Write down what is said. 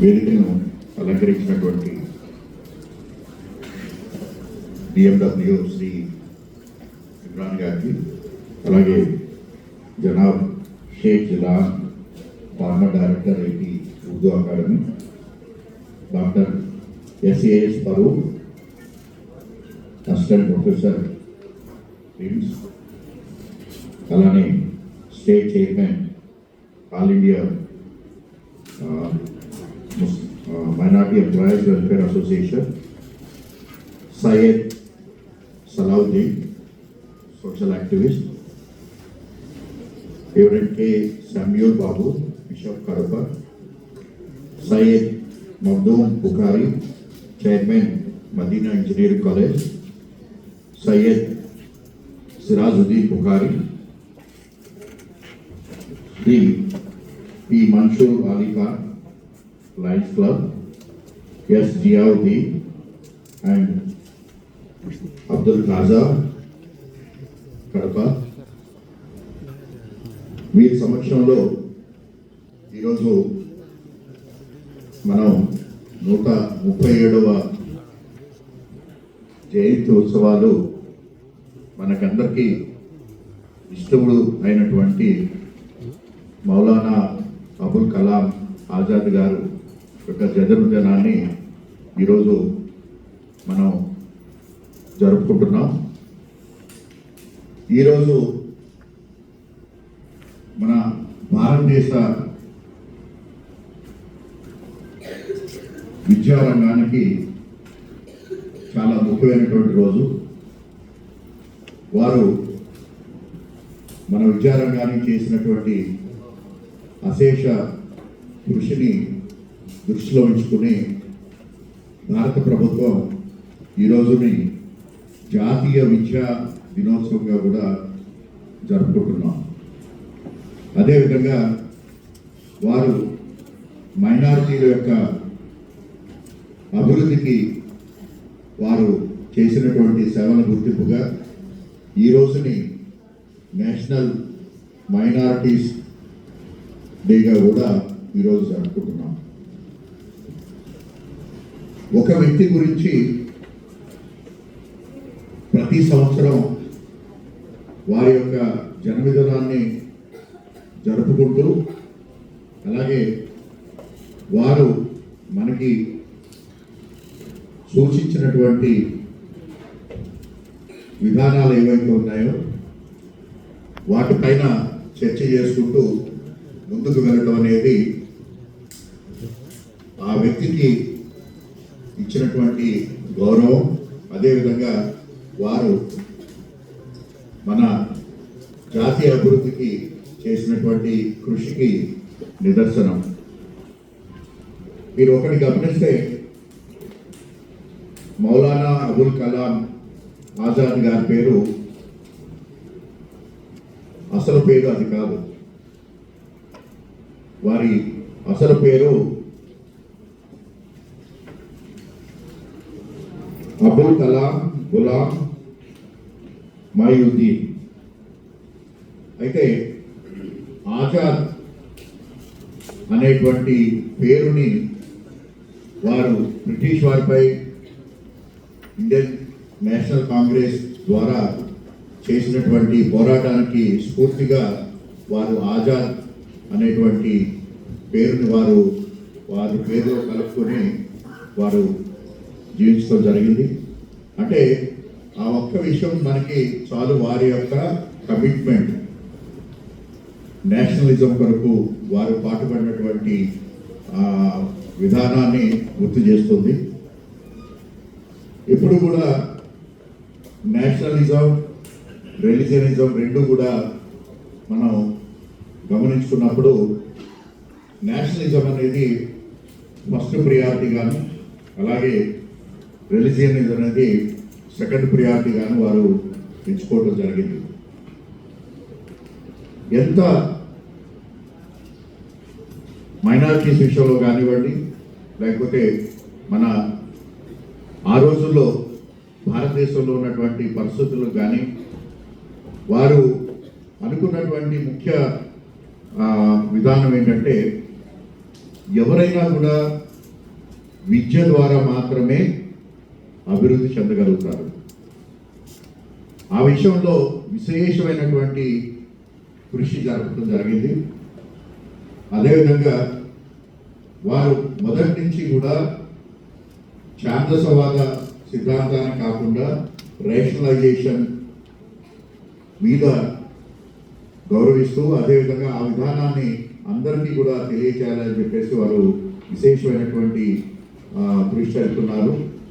వేదికను అలంకరించినటువంటి డిఎండబ్ల్యూ శ్రీ ఇమ్రాన్ గారికి అలాగే Janab Sheikh Zila former director IT Urdu academy doctor S A S Farooq assistant professor prince అలానే state chairman all India minority employees welfare association Syed Salauddin social activist unit K Sameer Babu bishop Kadapa Syed Makhdoom Bukhari chairman Madina engineering college Syed Sirajuddin Bukhari Shri P Mansoor Ali Khan lions club S Ziauddin and Abdul Khaja Kadapa వీరి సమక్షంలో ఈరోజు మనం నూట ముప్పై ఏడవ జయంతి ఉత్సవాలు మనకందరికీ ఇష్టముడు అయినటువంటి మౌలానా అబుల్ కలాం ఆజాద్ గారు యొక్క జన్మదినాన్ని ఈరోజు మనం జరుపుకుంటున్నాం. ఈరోజు మన భారతదేశ విద్యారంగానికి చాలా ముఖ్యమైనటువంటి రోజు. వారు మన విద్యారంగానికి చేసినటువంటి అశేష కృషిని దృష్టిలో ఉంచుకుని భారత ప్రభుత్వం ఈ రోజుని జాతీయ విద్యా దినోత్సవంగా కూడా జరుపుకుంటున్నాం. అదేవిధంగా వారు మైనారిటీల యొక్క అభివృద్ధికి వారు చేసినటువంటి సేవల గుర్తింపుగా ఈ రోజుని నేషనల్ మైనారిటీస్ డేగా కూడా ఈరోజు జరుపుకుంటున్నాం. ఒక వ్యక్తి గురించి ప్రతి సంవత్సరం వారి యొక్క జన్మదినాన్ని జరుపుకుంటూ అలాగే వారు మనకి సూచించినటువంటి విధానాలు ఏవైతే ఉన్నాయో వాటిపైన చర్చ చేసుకుంటూ ముందుకు వెళ్ళడం అనేది ఆ వ్యక్తికి ఇచ్చినటువంటి గౌరవం అదేవిధంగా వారు మన జాతీయ అభివృద్ధికి చేసినటువంటి కృషికి నిదర్శనం. మీరు ఒకటి గమనిస్తే మౌలానా అబుల్ కలాం ఆజాద్ గారి పేరు అసలు పేరు అది కాదు. వారి అసలు పేరు అబుల్ కలాం గులాం మాయుద్దీన్ అయితే ఆజాద్ అనేటువంటి పేరుని వారు బ్రిటిష్ వారిపై ఇండియన్ నేషనల్ కాంగ్రెస్ ద్వారా చేసినటువంటి పోరాటానికి స్ఫూర్తిగా వారు ఆజాద్ అనేటువంటి పేరుని వారు వారి పేరులో కలుపుకొని వారు జీవించడం జరిగింది. అంటే ఆ ఒక్క విషయం మనకి చాలు వారి యొక్క కమిట్మెంట్ నేషనలిజం కొరకు వారు పాటుపడినటువంటి విధానాన్ని గుర్తు చేస్తుంది. ఇప్పుడు కూడా నేషనలిజం రిలీజియనిజం రెండు కూడా మనం గమనించుకున్నప్పుడు నేషనలిజం అనేది ఫస్ట్ ప్రియారిటీగాను అలాగే రిలీజియనిజం అనేది సెకండ్ ప్రియారిటీగాను వారు ఎంచుకోవడం జరిగింది. ఎంత మైనారిటీస్ విషయంలో కానివ్వండి లేకపోతే మన ఆ రోజుల్లో భారతదేశంలో ఉన్నటువంటి పరిస్థితులు కానీ వారు అనుకున్నటువంటి ముఖ్య విధానం ఏంటంటే ఎవరైనా కూడా విద్య ద్వారా మాత్రమే అభివృద్ధి చెందగలుగుతారు. ఆ విషయంలో విశేషమైనటువంటి కృషి జరపడం జరిగింది. అదేవిధంగా వారు మొదటి నుంచి కూడా ఛాందసవాద సిద్ధాంతాన్ని కాకుండా రేషనలైజేషన్ మీద గౌరవిస్తూ అదేవిధంగా ఆ విధానాన్ని అందరికీ కూడా తెలియచేయాలని చెప్పేసి వారు విశేషమైనటువంటి కృషి జరుపుతున్నారు